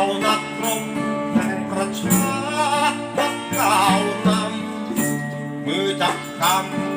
เรานักรบแห่งประชารัฐก้าวนำมือจับกำ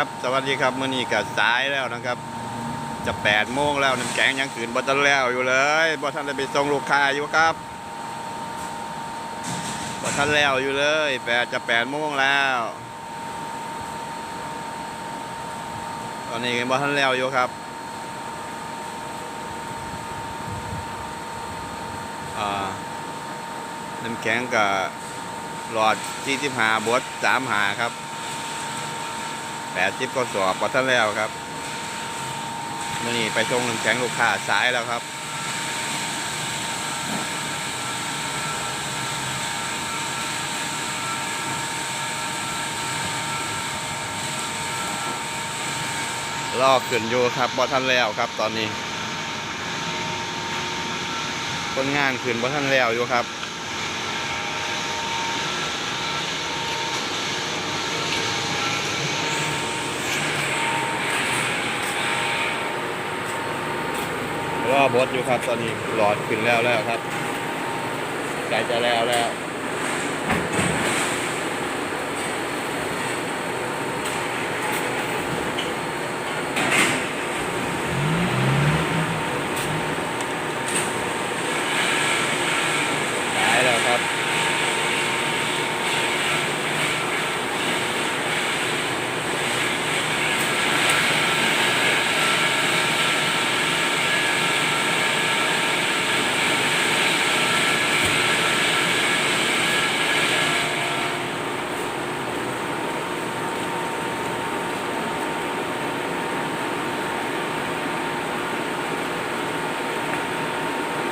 ครับ สวัสดีครับมื่อนี้ก็สายแล้วนะครับ จะแปดโมงแล้วน้ำแข็งยังขืนบ่ทันแล้วอยู่เลยบ่ทันได้ไปส่งลูกค้าอยู่ครับบ่ทันแล้วอยู่เลยแปดจะแปดโมงแล้ว ตอนนี้บ่ทันแล้วอยู่ครับน้ำแข็งกับหลอดที่ที่หาบดสามหาครับ แปดสิบก็สอบพอท่านแล้วครับมื่อนี้ไปส่งน้ำแข็งลูกค้าสายแล้วครับลอกขึ้นอยู่ครับพอท่านแล้วครับตอนนี้คนงานขึ้นพอท่านแล้วอยู่ครับ ว่าบดอยู่ครับตอนนี้หลอดขึ้นแล้วแล้วครับใกล้จะแล้วแล้วตายแล้วครับ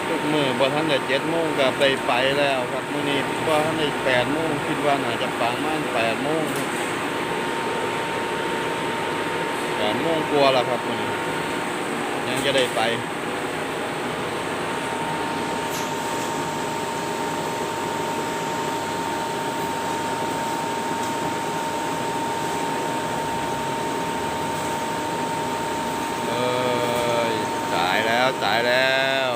ทุกมือพอ ท่านได้เจ็ดโมงก็ไปไปแล้วครับมื่อนี้พอท่านได้แปดโมงคิดว่าน่าจะประมาณแปดโมงแปดโมงกลัวละครับมื่อนี้ยังจะได้ไปเอ้ยตายแล้วตายแล้ว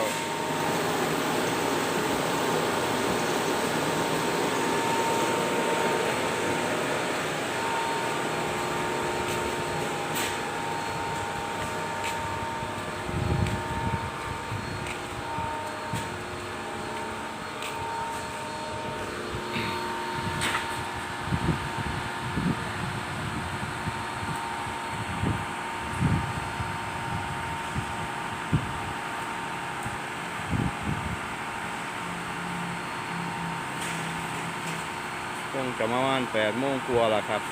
คงจะมาว่านแปดโมงกลัวละครับ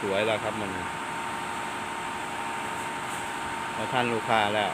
สวยละครับมันพอท่านลูกค้าแล้ว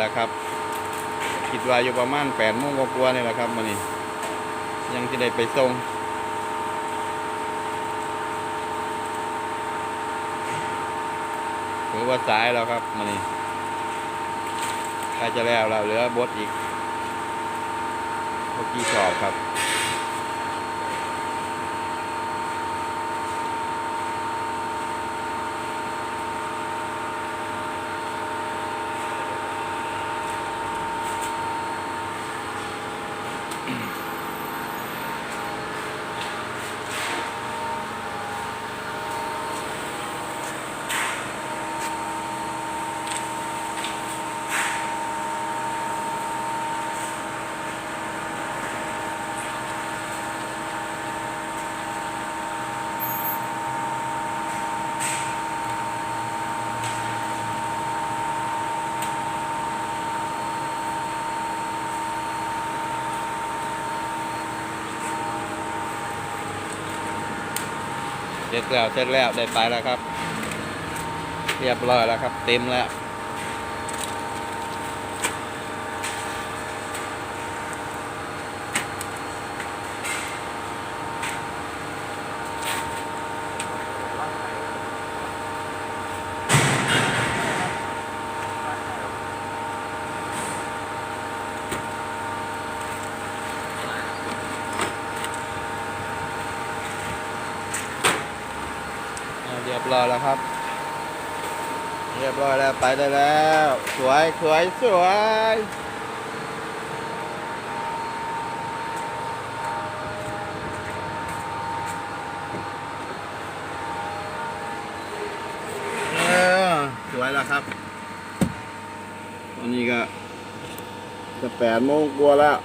แล้วครับคิดว่าอยู่ประมาณแปดโมงกว่าๆนี่แหละครับมันนี่ยังจะได้ไปส่งถือว่าสายแล้วครับมันนี่ใกล้จะแล้วเราเหลือบดอีกเมื่อกี้สอบครับ Mm-hmm. เสร็จแล้วเสร็จแล้วได้ไปแล้วครับ เรียบร้อยแล้วครับ เต็มแล้ว รียบร้อยแล้วครับ เรียบร้อยแล้วไปได้แล้ว สวยสวยสวยเออสวยแล้วครับ ตอนนี้ก็จะแปดโมงกว่าแล้ว